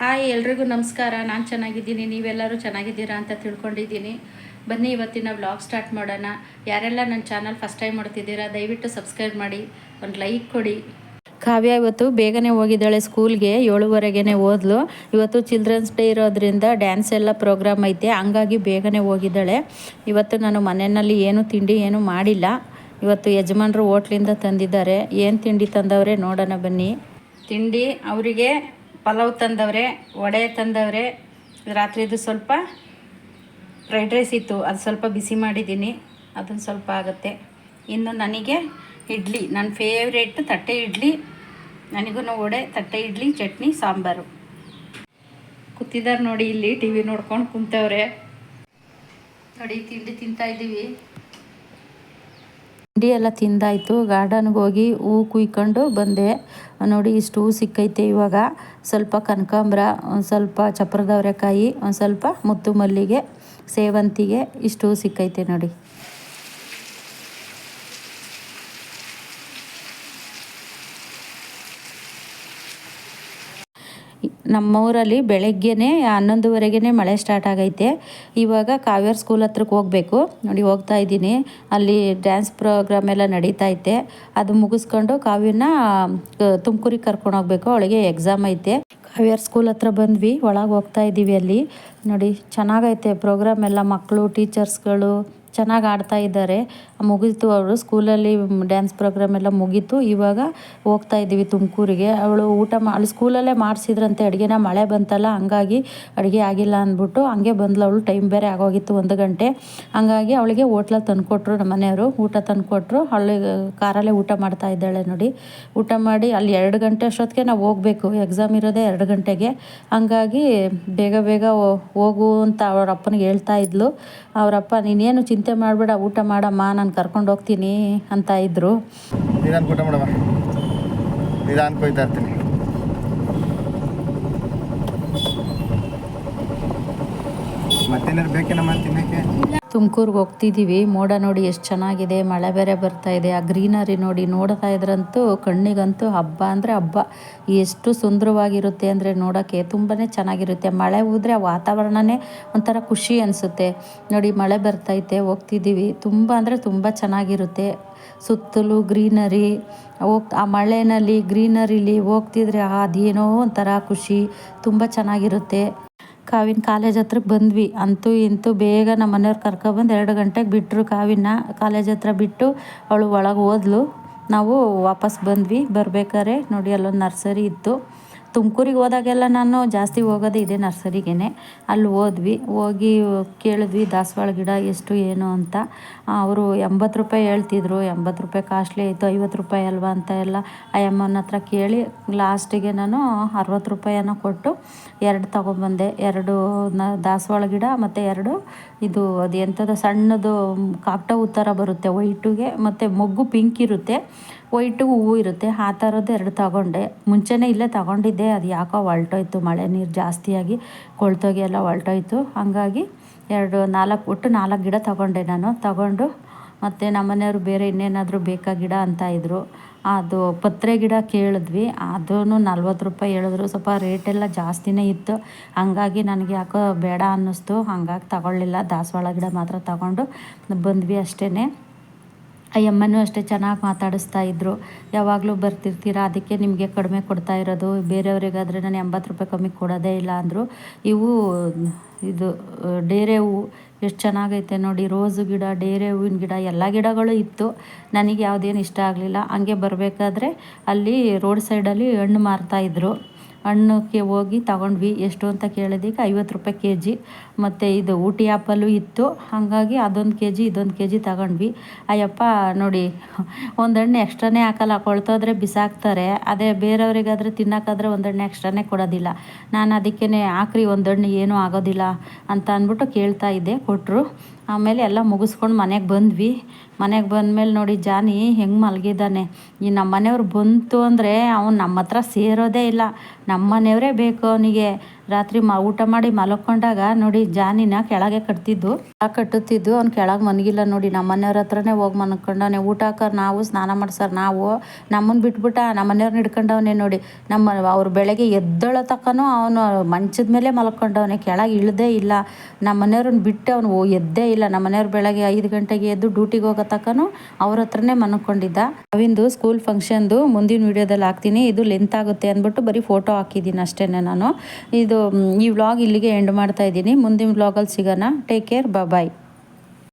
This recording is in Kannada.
ಹಾಯ್, ಎಲ್ರಿಗೂ ನಮಸ್ಕಾರ. ನಾನು ಚೆನ್ನಾಗಿದ್ದೀನಿ. ನೀವೆಲ್ಲರೂ ಚೆನ್ನಾಗಿದ್ದೀರಾ ಅಂತ ತಿಳ್ಕೊಂಡಿದ್ದೀನಿ. ಬನ್ನಿ, ಇವತ್ತಿನ ವ್ಲಾಗ್ ಸ್ಟಾರ್ಟ್ ಮಾಡೋಣ. ಯಾರೆಲ್ಲ ನನ್ನ ಚಾನಲ್ ಫಸ್ಟ್ ಟೈಮ್ ಮಾಡ್ತಿದ್ದೀರಾ ದಯವಿಟ್ಟು ಸಬ್ಸ್ಕ್ರೈಬ್ ಮಾಡಿ. ಒಂದು ಲೈಕ್ ಕೊಡಿ. ಕಾವ್ಯ ಇವತ್ತು ಬೇಗನೆ ಹೋಗಿದ್ದಾಳೆ ಸ್ಕೂಲ್ಗೆ. ಏಳುವರೆಗೇ ಓದ್ಲು. ಇವತ್ತು ಚಿಲ್ಡ್ರನ್ಸ್ ಡೇ ಇರೋದ್ರಿಂದ ಡ್ಯಾನ್ಸ್ ಎಲ್ಲ ಪ್ರೋಗ್ರಾಮ್ ಐತೆ. ಹಂಗಾಗಿ ಬೇಗನೆ ಹೋಗಿದ್ದಾಳೆ. ಇವತ್ತು ನಾನು ಮನೆಯಲ್ಲಿ ಏನು ತಿಂಡಿ ಏನು ಮಾಡಿಲ್ಲ. ಇವತ್ತು ಯಜಮಾನರು ಹೋಟ್ಲಿಂದ ತಂದಿದ್ದಾರೆ. ಏನು ತಿಂಡಿ ತಂದವರೇ ನೋಡೋಣ ಬನ್ನಿ. ತಿಂಡಿ ಅವರಿಗೆ ಪಲಾವ್ ತಂದವ್ರೆ, ವಡೆ ತಂದವ್ರೆ, ರಾತ್ರಿದು ಸ್ವಲ್ಪ ಫ್ರೈಡ್ ರೈಸ್ ಇತ್ತು, ಅದು ಸ್ವಲ್ಪ ಬಿಸಿ ಮಾಡಿದ್ದೀನಿ ಅದನ್ನು ಸ್ವಲ್ಪ ಆಗುತ್ತೆ. ಇನ್ನು ನನಗೆ ಇಡ್ಲಿ ನನ್ನ ಫೇವ್ರೇಟ್ ತಟ್ಟೆ ಇಡ್ಲಿ ನನಗೂ ವಡೆ, ತಟ್ಟೆ ಇಡ್ಲಿ, ಚಟ್ನಿ, ಸಾಂಬಾರು. ಕೂತಿದ್ದಾರೆ ನೋಡಿ ಇಲ್ಲಿ ಟಿ ವಿ ನೋಡ್ಕೊಂಡು ಕುಂತವ್ರೆ. ನೋಡಿ ತಿಂಡಿ ತಿಂತಾ ಇದ್ದೀವಿ ತಿಂಡಿ ಎಲ್ಲ ತಿಂದಾಯಿತು. ಗಾರ್ಡನ್ಗೆ ಹೋಗಿ ಹೂ ಕುಯ್ಕೊಂಡು ಬಂದೆ. ನೋಡಿ ಇಷ್ಟು ಹೂ ಸಿಕ್ಕೈತೆ ಇವಾಗ. ಸ್ವಲ್ಪ ಕನಕಾಂಬ್ರ, ಒಂದು ಸ್ವಲ್ಪ ಚಪ್ರದವರೆಕಾಯಿ ಒಂದು ಸ್ವಲ್ಪ ಮುತ್ತು ಮಲ್ಲಿಗೆ, ಸೇವಂತಿಗೆ ಇಷ್ಟು ಹೂ ಸಿಕ್ಕೈತೆ ನೋಡಿ. ನಮ್ಮೂರಲ್ಲಿ ಬೆಳಗ್ಗೆನೇ ಹನ್ನೊಂದುವರೆಗೆ ಮಳೆ ಸ್ಟಾರ್ಟ್ ಆಗೈತೆ. ಇವಾಗ ಕಾವ್ಯರ್ ಸ್ಕೂಲ್ ಹತ್ರಕ್ಕೆ ಹೋಗಬೇಕು. ನೋಡಿ, ಹೋಗ್ತಾ ಇದ್ದೀನಿ. ಅಲ್ಲಿ ಡ್ಯಾನ್ಸ್ ಪ್ರೋಗ್ರಾಮ್ ಎಲ್ಲ ನಡೀತಾ ಐತೆ. ಅದು ಮುಗಿಸ್ಕೊಂಡು ಕಾವ್ಯನ ತುಮಕೂರಿಗೆ ಕರ್ಕೊಂಡು ಹೋಗ್ಬೇಕು. ಅವಳಿಗೆ ಎಕ್ಸಾಮ್ ಐತೆ. ಕಾವ್ಯರ್ ಸ್ಕೂಲ್ ಹತ್ರ ಬಂದ್ವಿ. ಒಳಗೆ ಹೋಗ್ತಾ ಇದ್ದೀವಿ ಅಲ್ಲಿ. ನೋಡಿ, ಚೆನ್ನಾಗೈತೆ. ಪ್ರೋಗ್ರಾಮ್ ಎಲ್ಲ ಮಕ್ಕಳು ಟೀಚರ್ಸ್ಗಳು ಚೆನ್ನಾಗಿ ಆಡ್ತಾ ಇದ್ದಾರೆ. ಮುಗೀತು. ಅವಳು ಸ್ಕೂಲಲ್ಲಿ ಡ್ಯಾನ್ಸ್ ಪ್ರೋಗ್ರಾಮ್ ಎಲ್ಲ ಮುಗೀತು. ಇವಾಗ ಹೋಗ್ತಾ ಇದ್ದೀವಿ ತುಮಕೂರಿಗೆ. ಅವಳು ಊಟ ಮಾ, ಅಲ್ಲಿ ಸ್ಕೂಲಲ್ಲೇ ಮಾಡಿಸಿದ್ರಂತೆ ಅಡುಗೆನ. ಮಳೆ ಬಂತಲ್ಲ, ಹಂಗಾಗಿ ಅಡುಗೆ ಆಗಿಲ್ಲ ಅಂದ್ಬಿಟ್ಟು ಹಂಗೆ ಬಂದ್ಲು. ಅವಳು ಟೈಮ್ ಬೇರೆ ಆಗೋಗಿತ್ತು ಒಂದು ಗಂಟೆ. ಹಂಗಾಗಿ ಅವಳಿಗೆ ಹೋಟ್ಲಲ್ಲಿ ತಂದುಕೊಟ್ರು ನಮ್ಮ ಮನೆಯವರು. ಊಟ ತಂದುಕೊಟ್ರು. ಅವಳಿಗೆ ಕಾರಲ್ಲೇ ಊಟ ಮಾಡ್ತಾ ಇದ್ದಾಳೆ ನೋಡಿ. ಊಟ ಮಾಡಿ ಅಲ್ಲಿ ಎರಡು ಗಂಟೆ ಅಷ್ಟೊತ್ತಿಗೆ ನಾವು ಹೋಗಬೇಕು. ಎಕ್ಸಾಮ್ ಇರೋದೇ ಎರಡು ಗಂಟೆಗೆ. ಹಂಗಾಗಿ ಬೇಗ ಬೇಗ ಹೋಗು ಅಂತ ಅವರಪ್ಪನಿಗೆ ಹೇಳ್ತಾ ಇದ್ಲು. ಅವರಪ್ಪ, ನೀನೇನು ಚಿಂತೆ ಮಾಡಬೇಡ. ಊಟ ಮಾಡಮ್ಮ. ನಾನು ಕರ್ಕೊಂಡು ಹೋಗ್ತೀನಿ ಅಂತ ಇದ್ದರು ನಿಧಾನ ಊಟ ಮಾಡವ ನಿಧಾನಕ್ಕೆ ಕೊಯ್ತಾ ಇರ್ತೀನಿ. ಮತ್ತೇನಾರು ತುಮಕೂರ್ಗೆ ಹೋಗ್ತಿದ್ದೀವಿ ಮೋಡ ನೋಡಿ ಎಷ್ಟು ಚೆನ್ನಾಗಿದೆ. ಮಳೆ ಬೇರೆ ಬರ್ತಾ ಇದೆ. ಆ ಗ್ರೀನರಿ ನೋಡಿ ನೋಡ್ತಾ ಇದ್ರಂತೂ ಕಣ್ಣಿಗಂತೂ ಹಬ್ಬ ಅಂದರೆ ಹಬ್ಬ. ಎಷ್ಟು ಸುಂದರವಾಗಿರುತ್ತೆ ಅಂದರೆ ನೋಡೋಕ್ಕೆ ತುಂಬಾ ಚೆನ್ನಾಗಿರುತ್ತೆ. ಮಳೆ ಹೋದ್ರೆ ಆ ವಾತಾವರಣನೇ ಒಂಥರ ಖುಷಿ ಅನಿಸುತ್ತೆ. ನೋಡಿ, ಮಳೆ ಬರ್ತೈತೆ ಹೋಗ್ತಿದ್ದೀವಿ ತುಂಬ ಅಂದರೆ ತುಂಬ ಚೆನ್ನಾಗಿರುತ್ತೆ. ಸುತ್ತಲೂ ಗ್ರೀನರಿ. ಹೋಗ್ ಆ ಮಳೆನಲ್ಲಿ ಗ್ರೀನರಿಲಿ ಹೋಗ್ತಿದ್ರೆ ಅದೇನೋ ಒಂಥರ ಖುಷಿ. ತುಂಬ ಚೆನ್ನಾಗಿರುತ್ತೆ. ಕಾವಿನ ಕಾಲೇಜ್ ಹತ್ರಕ್ಕೆ ಬಂದ್ವಿ. ಅಂತೂ ಇಂತೂ ಬೇಗ ನಮ್ಮ ಮನೆಯವ್ರು ಕರ್ಕೊಬಂದು ಎರಡು ಗಂಟೆಗೆ ಬಿಟ್ಟರು ಕಾವಿನ ಕಾಲೇಜ್ ಹತ್ರ ಬಿಟ್ಟು ಅವಳು ಒಳಗೆ ಹೋದ್ಲು. ನಾವು ವಾಪಸ್ ಬಂದ್ವಿ. ಬರ್ಬೇಕಾದ್ರೆ ನೋಡಿ ಅಲ್ಲೊಂದು ನರ್ಸರಿ ಇತ್ತು. ತುಮಕೂರಿಗೆ ಹೋದಾಗೆಲ್ಲ ನಾನು ಜಾಸ್ತಿ ಹೋಗೋದೇ ಇದೆ ನರ್ಸರಿಗೇ ಅಲ್ಲಿ ಹೋದ್ವಿ. ಹೋಗಿ ಕೇಳಿದ್ವಿ, ದಾಸವಾಳ ಗಿಡ ಎಷ್ಟು, ಏನು ಅಂತ. ಅವರು ಎಂಬತ್ತು ರೂಪಾಯಿ ಹೇಳ್ತಿದ್ರು. ಎಂಬತ್ತು ರೂಪಾಯಿ ಕಾಸ್ಟ್ಲಿ ಆಯಿತು, ಐವತ್ತು ರೂಪಾಯಿ ಅಲ್ವಾ ಅಂತ ಎಲ್ಲ ಆ ಹತ್ರ ಕೇಳಿ ಲಾಸ್ಟಿಗೆ ನಾನು ಅರವತ್ತು ರೂಪಾಯಿಯನ್ನು ಕೊಟ್ಟು ಎರಡು ತೊಗೊಂಬಂದೆ. ಎರಡು ದಾಸವಾಳ ಗಿಡ ಮತ್ತು ಎರಡು ಇದು ಅದು ಎಂಥದ್ದು ಸಣ್ಣದು ಕಾಕ್ಟ ಉತ್ತರ ಬರುತ್ತೆ, ವೈಟುಗೆ ಮತ್ತು ಮೊಗ್ಗು ಪಿಂಕ್ ಇರುತ್ತೆ. ವೈಟು ಹೂವು ಇರುತ್ತೆ, ಆ ಥರದ್ದು ಎರಡು ತಗೊಂಡೆ. ಮುಂಚೆನೇ ಇಲ್ಲೇ ತಗೊಂಡಿದ್ದೆ, ಅದು ಯಾಕೋ ಹೊಲ್ಟೋಯ್ತು, ಮಳೆ ನೀರು ಜಾಸ್ತಿಯಾಗಿ ಕೊಳ್ತೋಗಿ ಎಲ್ಲ ಹೊಲ್ಟೋಯ್ತು. ಹಾಗಾಗಿ ಎರಡು ನಾಲ್ಕು, ಒಟ್ಟು ನಾಲ್ಕು ಗಿಡ ತಗೊಂಡೆ ನಾನು. ತಗೊಂಡು ಮತ್ತು ನಮ್ಮನೆಯವರು ಬೇರೆ ಇನ್ನೇನಾದರೂ ಬೇಕಾ ಗಿಡ ಅಂತ ಇದ್ದರು ಅದು ಪತ್ರೆ ಗಿಡ ಕೇಳಿದ್ವಿ. ಅದೂ ನಲ್ವತ್ತು ರೂಪಾಯಿ ಹೇಳಿದ್ರು. ಸ್ವಲ್ಪ ರೇಟೆಲ್ಲ ಜಾಸ್ತಿನೇ ಇತ್ತು. ಹಂಗಾಗಿ ನನಗೆ ಯಾಕೋ ಬೇಡ ಅನ್ನಿಸ್ತು. ಹಂಗಾಗಿ ತಗೊಳ್ಳಿಲ್ಲ. ದಾಸವಾಳ ಗಿಡ ಮಾತ್ರ ತಗೊಂಡು ಬಂದ್ವಿ ಅಷ್ಟೇ ಆ ಅಮ್ಮನೂ ಅಷ್ಟೇ ಚೆನ್ನಾಗಿ ಮಾತಾಡಿಸ್ತಾ ಇದ್ದರು ಯಾವಾಗಲೂ ಬರ್ತಿರ್ತೀರ? ಅದಕ್ಕೆ ನಿಮಗೆ ಕಡಿಮೆ ಕೊಡ್ತಾ ಇರೋದು. ಬೇರೆಯವರಿಗಾದರೆ ನಾನು ಎಂಬತ್ತು ರೂಪಾಯಿ ಕಮ್ಮಿ ಕೊಡೋದೇ ಇಲ್ಲ ಅಂದರು. ಇವು, ಇದು, ಡೇರೆ ಹೂವು ಎಷ್ಟು ಚೆನ್ನಾಗೈತೆ ನೋಡಿ. ರೋಸು ಗಿಡ, ಡೇರೆ ಹೂವಿನ ಗಿಡ, ಎಲ್ಲ ಗಿಡಗಳು ಇತ್ತು. ನನಗೆ ಯಾವುದೇನು ಇಷ್ಟ ಆಗಲಿಲ್ಲ. ಹಂಗೆ ಬರಬೇಕಾದ್ರೆ ಅಲ್ಲಿ ರೋಡ್ ಸೈಡಲ್ಲಿ ಹಣ್ಣು ಮಾರ್ತಾಯಿದ್ರು ಹಣ್ಣಕ್ಕೆ ಹೋಗಿ ತಗೊಂಡ್ವಿ. ಎಷ್ಟು ಅಂತ ಕೇಳಿದಕ್ಕೆ ಐವತ್ತು ರೂಪಾಯಿ ಕೆ ಜಿ ಮತ್ತು ಇದು ಊಟಿ ಆ್ಯಪಲ್ಲು ಇತ್ತು. ಹಾಗಾಗಿ ಅದೊಂದು ಕೆ ಜಿ ಇದೊಂದು ಕೆ ಜಿ ತಗೊಂಡ್ವಿ. ಅಯ್ಯಪ್ಪ, ನೋಡಿ ಒಂದು ಹಣ್ಣು ಎಕ್ಸ್ಟ್ರಾನೇ ಹಾಕಲ್ಲ. ಕೊಳ್ತೋದ್ರೆ ಬಿಸಾಕ್ತಾರೆ. ಅದೇ ಬೇರೆಯವರಿಗಾದರೆ ತಿನ್ನೋಕ್ಕಾದ್ರೆ ಒಂದು ಹಣ್ಣು ಎಕ್ಸ್ಟ್ರಾನೇ ಕೊಡೋದಿಲ್ಲ. ನಾನು ಅದಕ್ಕೇ ಹಾಕ್ರಿ ಒಂದು ಹಣ್ಣು ಏನೂ ಆಗೋದಿಲ್ಲ ಅಂತ ಅಂದ್ಬಿಟ್ಟು ಕೇಳ್ತಾ ಇದ್ದೆ ಕೊಟ್ಟರು ಆಮೇಲೆ ಎಲ್ಲ ಮುಗಿಸ್ಕೊಂಡು ಮನೆಗೆ ಬಂದ್ವಿ. ಮನೆಗೆ ಬಂದಮೇಲೆ ನೋಡಿ ಜಾನಿ ಹೆಂಗೆ ಮಲಗಿದ್ದಾನೆ. ಈ ನಮ್ಮ ಮನೆಯವ್ರು ಬಂತು ಅಂದರೆ ಅವ್ನು ನಮ್ಮ ಹತ್ರ ಸೇರೋದೇ ಇಲ್ಲ. ನಮ್ಮ ಮನೆಯವರೇ ಬೇಕು ಅವನಿಗೆ. ರಾತ್ರಿ ಮ, ಊಟ ಮಾಡಿ ಮಲ್ಕೊಂಡಾಗ ನೋಡಿ ಜಾನಿನ ಕೆಳಗೆ ಕಟ್ತಿದ್ದು. ಆ ಕಟ್ಟುತ್ತಿದ್ದು ಅವ್ನು ಕೆಳಗೆ ಮನಗಿಲ್ಲ ನೋಡಿ. ನಮ್ಮ ಮನೆಯವ್ರ ಹತ್ರನೇ ಹೋಗಿ ಮನ್ಕೊಂಡವನೆ. ಊಟ ಹಾಕೋರು ನಾವು, ಸ್ನಾನ ಮಾಡ್ಸಾರ ನಾವು. ನಮ್ಮನ್ನು ಬಿಟ್ಬಿಟ್ಟ ನಮ್ಮ ಮನೆಯವ್ರನ್ನ ಹಿಡ್ಕೊಂಡವನೆ ನೋಡಿ. ನಮ್ಮ, ಅವ್ರು ಬೆಳಗ್ಗೆ ಎದ್ದಳ ತಕ್ಕನೂ ಅವನು ಮಂಚದ ಮೇಲೆ ಮಲ್ಕೊಂಡವನೆ. ಕೆಳಗೆ ಇಳ್ದೇ ಇಲ್ಲ. ನಮ್ಮ ಮನೆಯವ್ರನ್ನ ಬಿಟ್ಟು ಅವನು ಎದ್ದೇ ಇಲ್ಲ, ನಮ್ಮ ಮನೆಯವ್ರು ಬೆಳಗ್ಗೆ ಐದು ಗಂಟೆಗೆ ಎದ್ದು ಡ್ಯೂಟಿಗೆ ಹೋಗೋ ತಕ್ಕನೂ ಅವ್ರ ಹತ್ರನೇ ಮನ್ಕೊಂಡಿದ್ದ ಅವಿಂದು ಸ್ಕೂಲ್ ಫಂಕ್ಷನ್ದು ಮುಂದಿನ ವಿಡಿಯೋದಲ್ಲಿ ಹಾಕ್ತೀನಿ. ಇದು ಲೆಂತ್ ಆಗುತ್ತೆ ಅಂದ್ಬಿಟ್ಟು ಬರೀ ಫೋಟೋ ಹಾಕಿದ್ದೀನಿ ಅಷ್ಟೇ ನಾನು. ಇದು ಈ ವ್ಲಾಗ್ ಇಲ್ಲಿಗೆ ಎಂಡ್ ಮಾಡ್ತಾ ಇದ್ದೀನಿ. ಮುಂದಿನ ವ್ಲಾಗಲ್ಲಿ ಸಿಗೋಣ. Take care bye